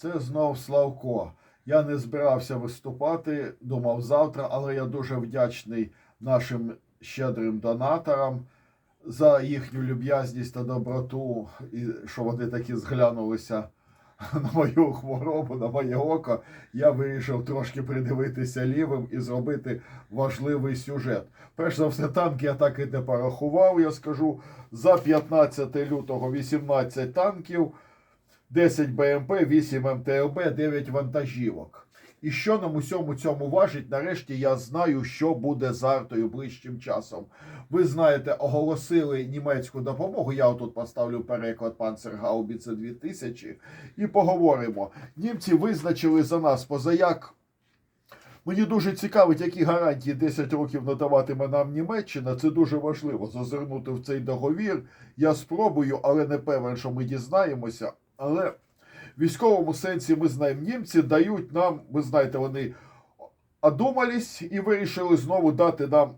Це знов Славко. Я не збирався виступати, думав завтра, але я дуже вдячний нашим щедрим донаторам за їхню люб'язність та доброту, і що вони такі зглянулися на мою хворобу, на моє око. Я вирішив трошки придивитися лівим і зробити важливий сюжет. Перш за все, танки я так і не порахував. Я скажу за 15 лютого 18 танків. 10 БМП, 8 МТЛБ, 9 вантажівок. І що нам усьому цьому важить, нарешті я знаю, що буде з артою ближчим часом. Ви знаєте, оголосили німецьку допомогу. Я отут поставлю переклад Панцергаубіце 2000 і поговоримо. Німці визначили за нас позаяк. Мені дуже цікавить, які гарантії 10 років надаватиме нам Німеччина. Це дуже важливо зазирнути в цей договір. Я спробую, але не певен, що ми дізнаємося. Але в військовому сенсі ми знаємо, німці дають нам, ви знаєте, вони одумались і вирішили знову дати нам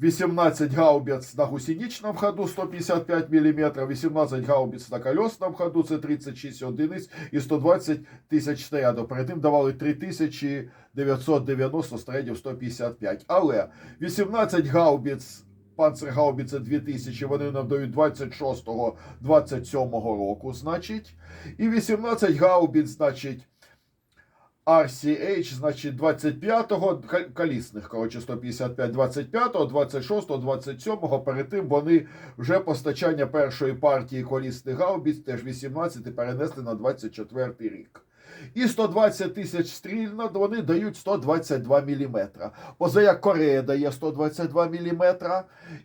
18 гаубиц на гусеничном ходу 155 мм, 18 гаубиц на колесному ходу, це 36 одиниць і 120 тисяч снарядів. Перед тим давали 3990 снарядів 155. Але 18 гаубиц Панцергаубіце 2000, вони нам дають 26-27 року, значить. І 18 гаубіц, значить, RCH, значить, 25-го, кал- колісних, коротше, 155, 25-го, 26-го, 27-го, перед тим вони вже постачання першої партії колісних гаубіць, теж 18 перенесли на 24 рік. І 120 тисяч стрільно вони дають 122 мм. Позаяк Корея дає 122 мм,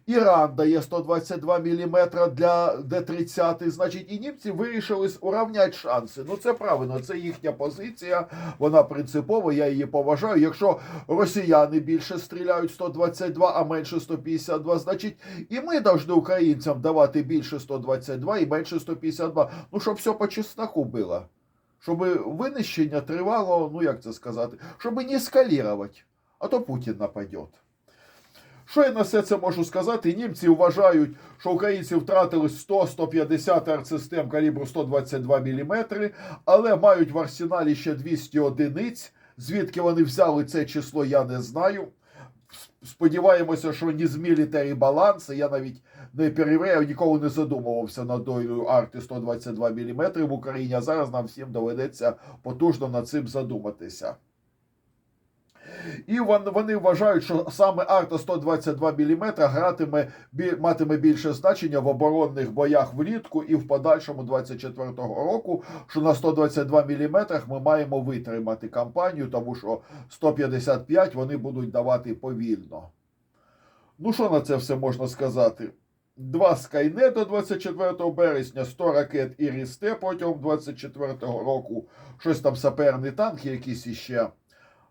Іран дає 122 мм для Д-30, значить, і німці вирішили урівняти шанси. Ну це правильно, це їхня позиція, вона принципова, я її поважаю. Якщо росіяни більше стріляють 122, а менше 152, значить і ми повинні українцям давати більше 122 і менше 152. Ну, щоб все по чесноку було. Щоб винищення тривало, ну як це сказати, щоб не ескалірувати, а то Путін нападе. Що я на все це можу сказати? Німці вважають, що українці втратили 100-150 артсистем калібру 122 мм, але мають в арсеналі ще 200 одиниць. Звідки вони взяли це число, я не знаю. Сподіваємося, що ні з мілітарі баланси. Я навіть не перевіряю, ніколи не задумувався над долю арти 122 мм в Україні, а зараз нам всім доведеться потужно над цим задуматися. І вони вважають, що саме арта 122 мм гратиме, матиме більше значення в оборонних боях влітку і в подальшому 24-го року, що на 122 мм ми маємо витримати кампанію, тому що 155 вони будуть давати повільно. Ну, що на це все можна сказати? Два Скайне до 24 березня, 100 ракет і Рісте протягом 24 року, щось там саперні танки, якісь іще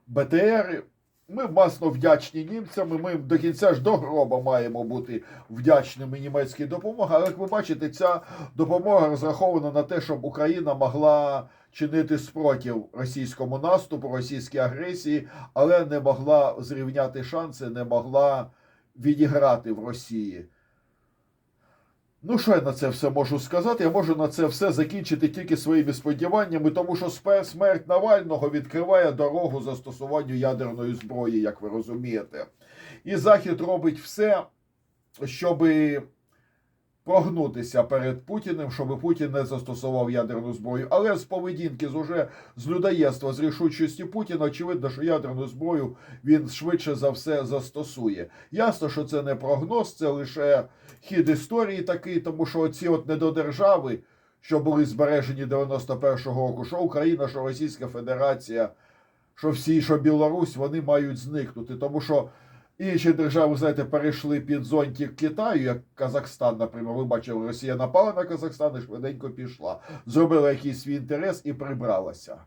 БТРи. Ми масно вдячні німцям. Ми до кінця ж до гроба маємо бути вдячними німецькій допомозі. Але як ви бачите, ця допомога розрахована на те, щоб Україна могла чинити спротив російському наступу, російській агресії, але не могла зрівняти шанси, не могла відіграти в Росії. Ну, що я на це все можу сказати? Я можу на це все закінчити тільки своїми сподіваннями, тому що смерть Навального відкриває дорогу застосуванню ядерної зброї, як ви розумієте. І Захід робить все, щоб прогнутися перед Путіним, щоб Путін не застосував ядерну зброю. Але з поведінки, з уже з людоєдства, з рішучості Путіна, очевидно, що ядерну зброю він швидше за все застосує. Ясно, що це не прогноз, це лише хід історії такий, тому що ці от недодержави, що були збережені 91-го року, що Україна, що Російська Федерація, що всі, що Білорусь, вони мають зникнути, тому що. Інші держави, знаєте, перейшли під зонтик Китаю, як Казахстан, наприклад. Ви бачили, Росія напала на Казахстан і швиденько пішла. Зробила якийсь свій інтерес і прибралася.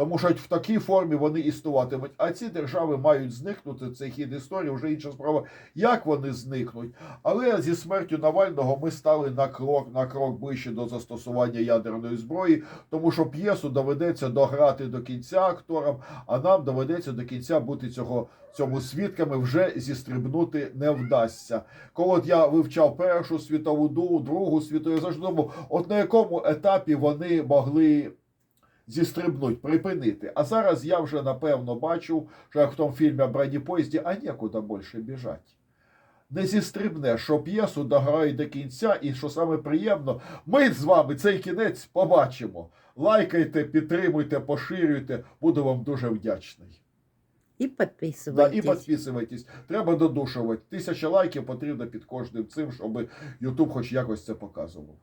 Тому що в такій формі вони існуватимуть. А ці держави мають зникнути. Це хід історії, вже інша справа, як вони зникнуть. Але зі смертю Навального ми стали на крок на крок ближче до застосування ядерної зброї, тому що п'єсу доведеться дограти до кінця акторам, а нам доведеться до кінця бути цього цьому свідками вже зістрибнути не вдасться. Коли от я вивчав першу світову ду, другу світову, я завжди думав, от на якому етапі вони могли зістрибнуть, припинити. А зараз я вже напевно бачу, що як в тому фільмі о бронепоїзді, а нікуди більше біжать. Не зістрибне, що п'єсу дограють до кінця, і що саме приємно, ми з вами цей кінець побачимо. Лайкайте, підтримуйте, поширюйте. Буду вам дуже вдячний. І Да, підписуйтесь. і підписуйтесь. Треба додушувати. Тисяча лайків потрібно під кожним цим, щоб YouTube хоч якось це показував.